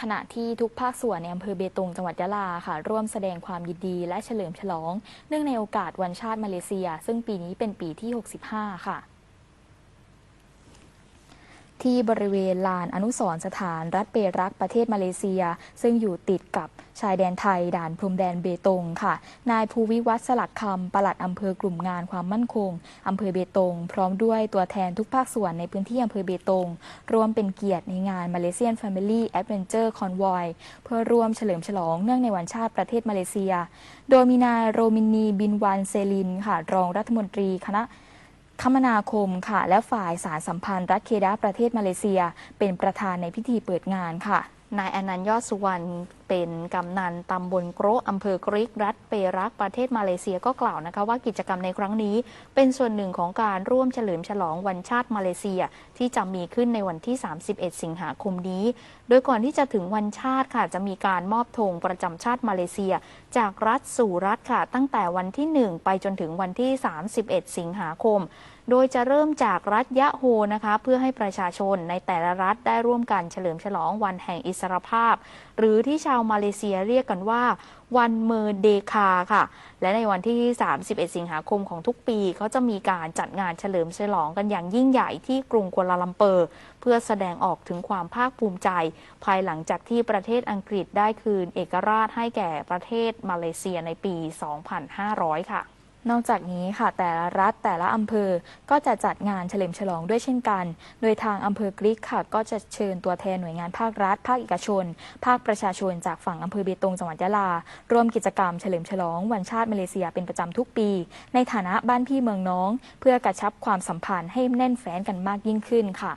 ขณะที่ทุกภาคส่วนในอำเภอเบตงจังหวัดยะลาค่ะ ร่วมแสดงความยินดีและเฉลิมฉลอง เนื่องในโอกาสวันชาติมาเลเซีย ซึ่งปีนี้เป็นปีที่ 65 ค่ะ ที่บริเวณลานอนุสรสถานรัฐเปรักประเทศมาเลเซีย ซึ่งอยู่ติดกับชายแดนไทย ด่านพรมแดนเบตงค่ะ นายภูวิวัฒน์สลักคำปลัดอำเภอกลุ่มงานความมั่นคงอำเภอเบตง พร้อมด้วยตัวแทนทุกภาคส่วนในพื้นที่อำเภอเบตงร่วมเป็นเกียรติในงาน Malaysian Family Adventure Convoy เพื่อร่วมเฉลิมฉลองเนื่องในวันชาติประเทศมาเลเซีย โดยมีนายโรมินีบินวันเซลินค่ะ รองรัฐมนตรีคณะ คมนาคมค่ะ และฝ่ายสารสัมพันธ์รัฐเคดาประเทศมาเลเซีย เป็นประธานในพิธีเปิดงานค่ะนายอนันต์ยอดสุวรรณ เป็นกำนันตำบลโกรอำเภอกริกรัฐเปรักประเทศมาเลเซียก็กล่าวนะคะว่ากิจกรรมในครั้งนี้ เป็นส่วนหนึ่งของการร่วมเฉลิมฉลองวันชาติมาเลเซีย ที่จะมีขึ้นในวันที่ 31 สิงหาคมนี้ โดยก่อนที่จะถึงวันชาติค่ะจะมีการมอบธงประจำชาติมาเลเซีย จากรัฐสู่รัฐค่ะ ตั้งแต่วันที่ 1 ไปจนถึงวันที่ 31 สิงหาคมโดยจะเริ่มจากรัฐยะโฮนะคะ เพื่อให้ประชาชนในแต่ละรัฐได้ร่วมกันเฉลิมฉลองวันแห่งอิสรภาพ หรือที่ชาวมาเลเซียเรียกกันว่า วันเมอร์เดคาค่ะ และในวันที่ 31 สิงหาคมของทุกปีเขาจะมีการจัดงานเฉลิมฉลองกันอย่างยิ่งใหญ่ที่กรุงกัวลาลัมเปอร์ เพื่อแสดงออกถึงความภาคภูมิใจ ภายหลังจากที่ประเทศอังกฤษได้คืนเอกราชให้แก่ประเทศมาเลเซียในปี 2500 ค่ะ นอกจากนี้ค่ะแต่ละรัฐแต่ละอำเภอก็จะจัดงานเฉลิมฉลองด้วยเช่นกัน โดยทางอำเภอกริกค่ะ ก็จะเชิญตัวแทนหน่วยงานภาครัฐ ภาคเอกชน ภาคประชาชนจากฝั่งอำเภอเบตงจังหวัดยะลา ร่วมกิจกรรมเฉลิมฉลองวันชาติมาเลเซียเป็นประจำทุกปี ในฐานะบ้านพี่เมืองน้อง เพื่อกระชับความสัมพันธ์ให้แน่นแฟ้นกันมากยิ่งขึ้นค่ะ